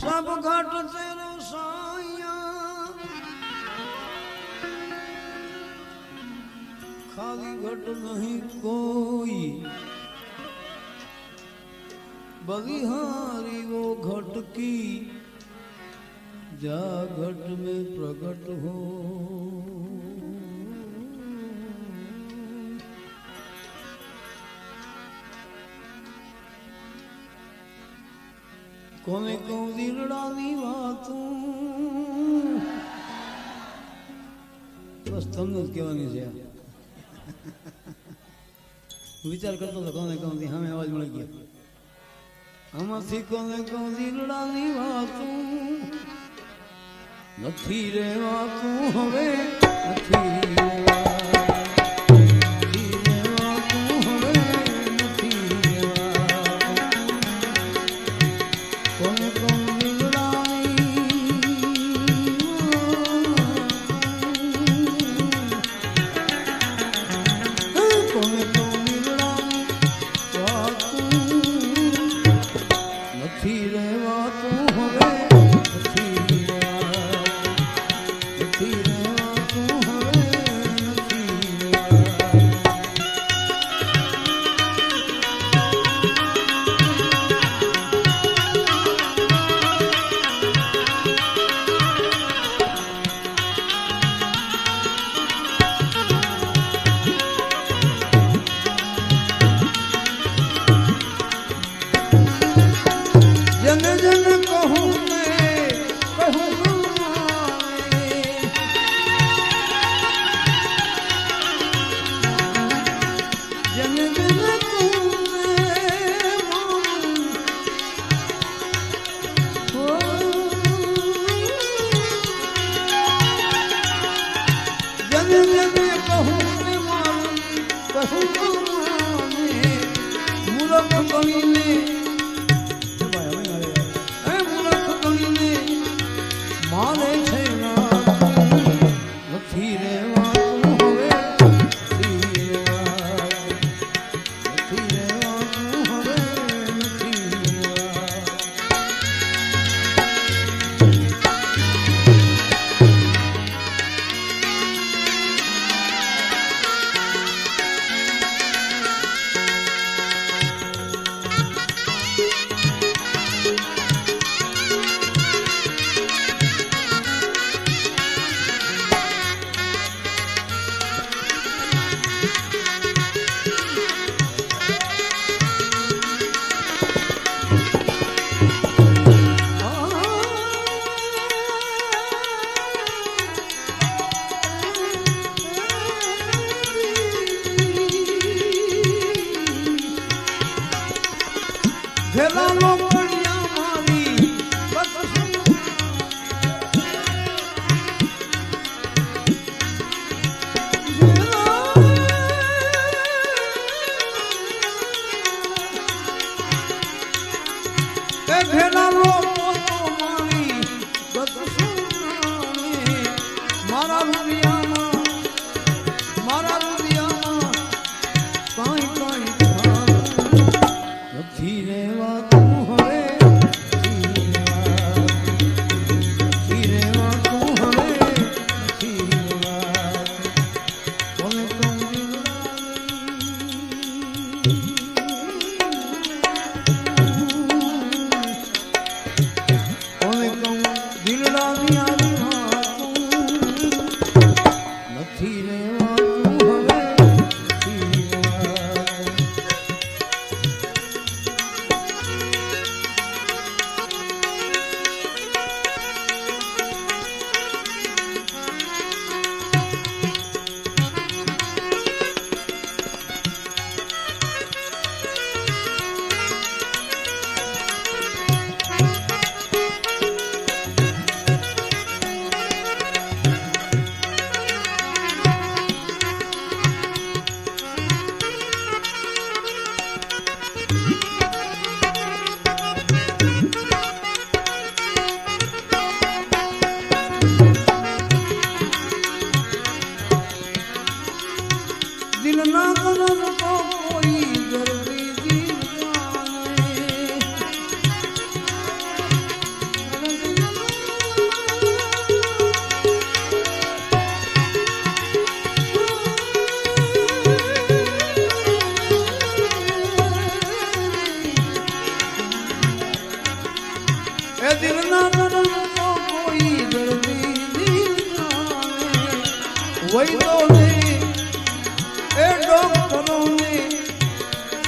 सब घट तेरे साइया। खाली घट नहीं कोई। बलिहारी वो घट की जा घट में प्रकट हो। કોને કહું દિલડાની વાત? બસ તમને જ કહેવાની છે. વિચાર કરતો હતો, કોને કહું સામે અવાજ મળી ગયો. આમાંથી કોને કહું દિલડાની વાતું? નથી રેવાતું હવે, નથી મૂરખ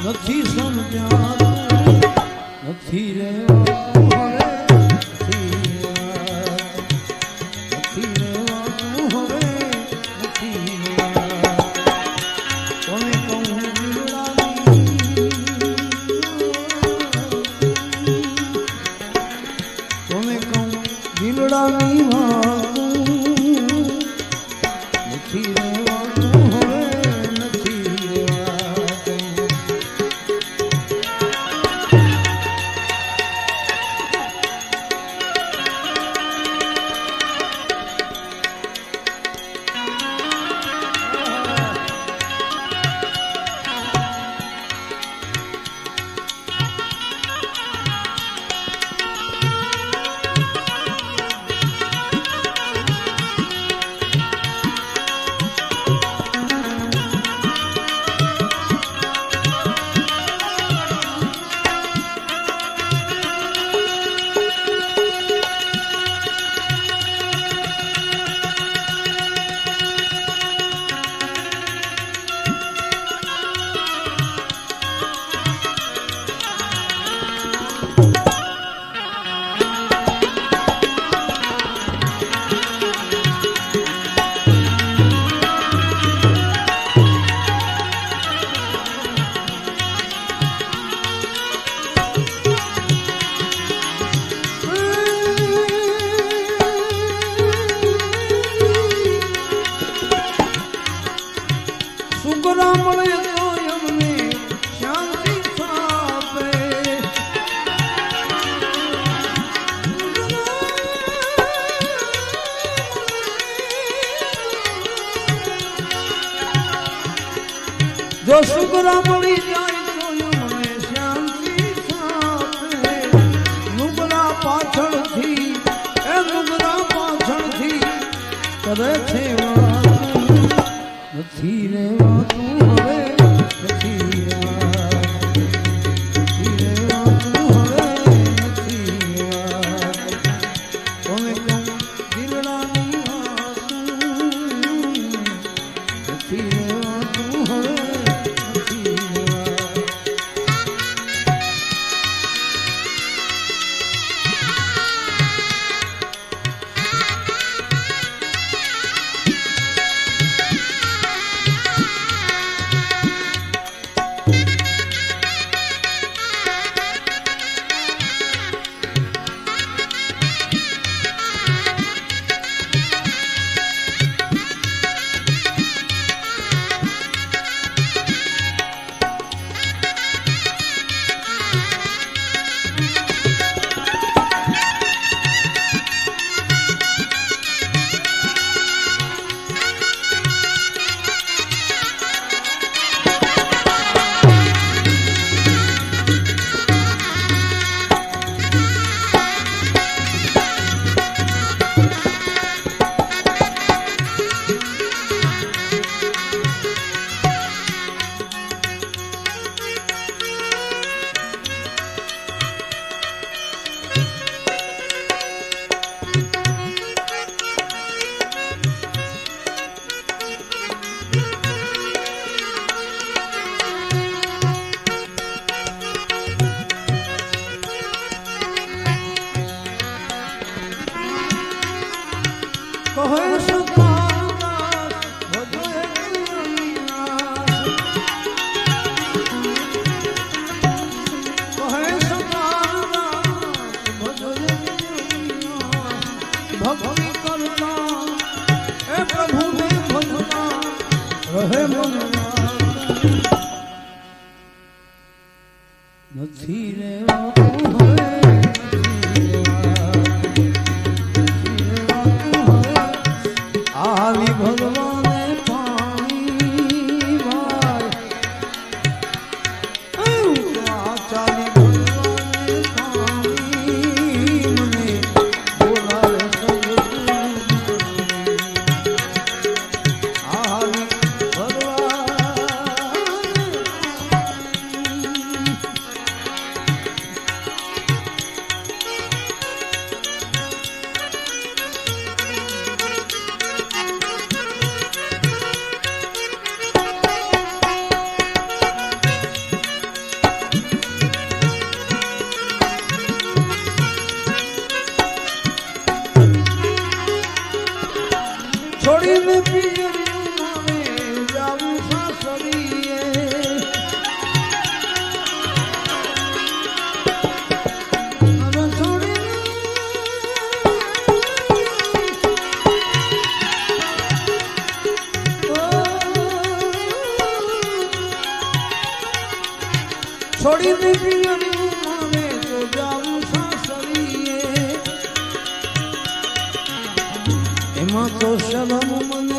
નથી સમજાતું નથી રેવાતું Rahmetli Oh, છોડી દીધી મને તો જાઉં સાસરીએ એમાં તો શરમ મને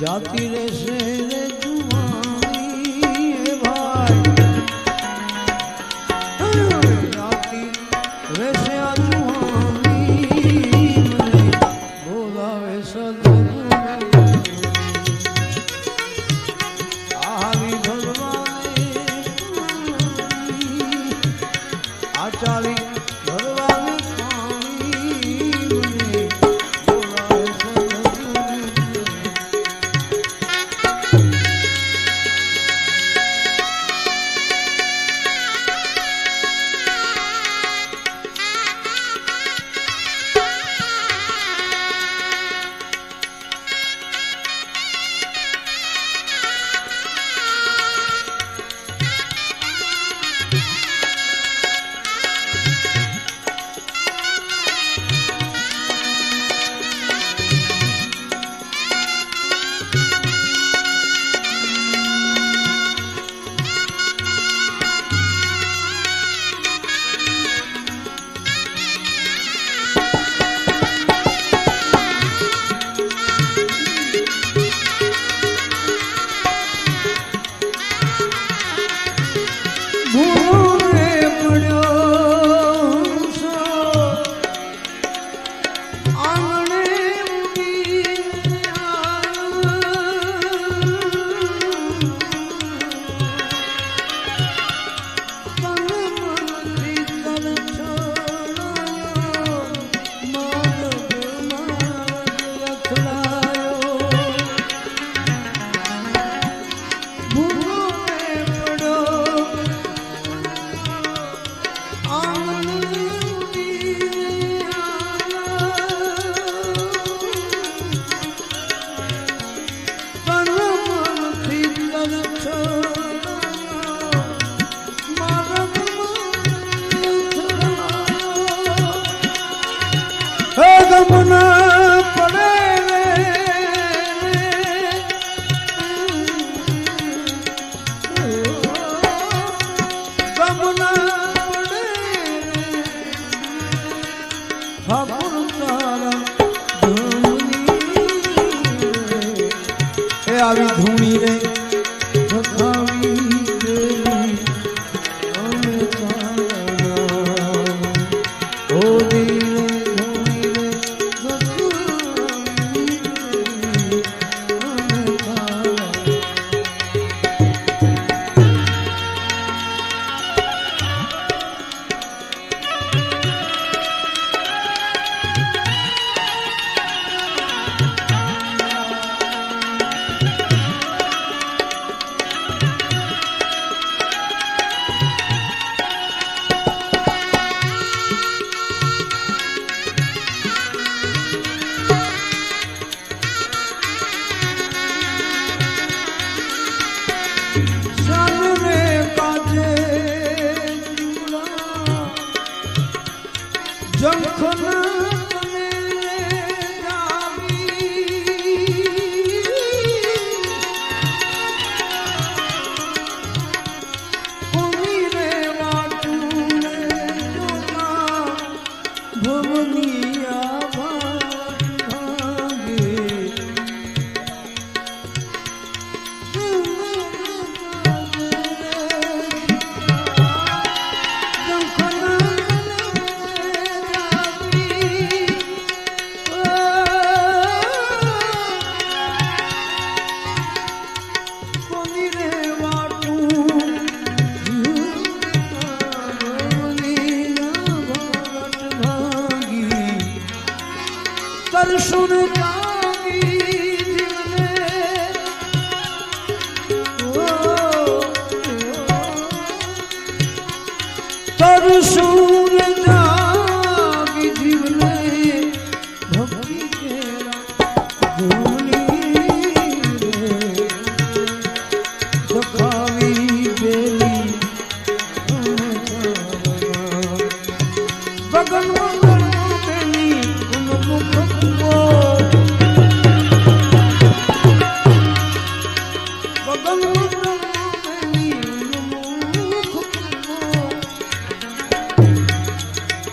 જાતિ રહેશે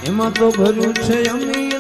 એમાં તો ભર્યું છે અમીર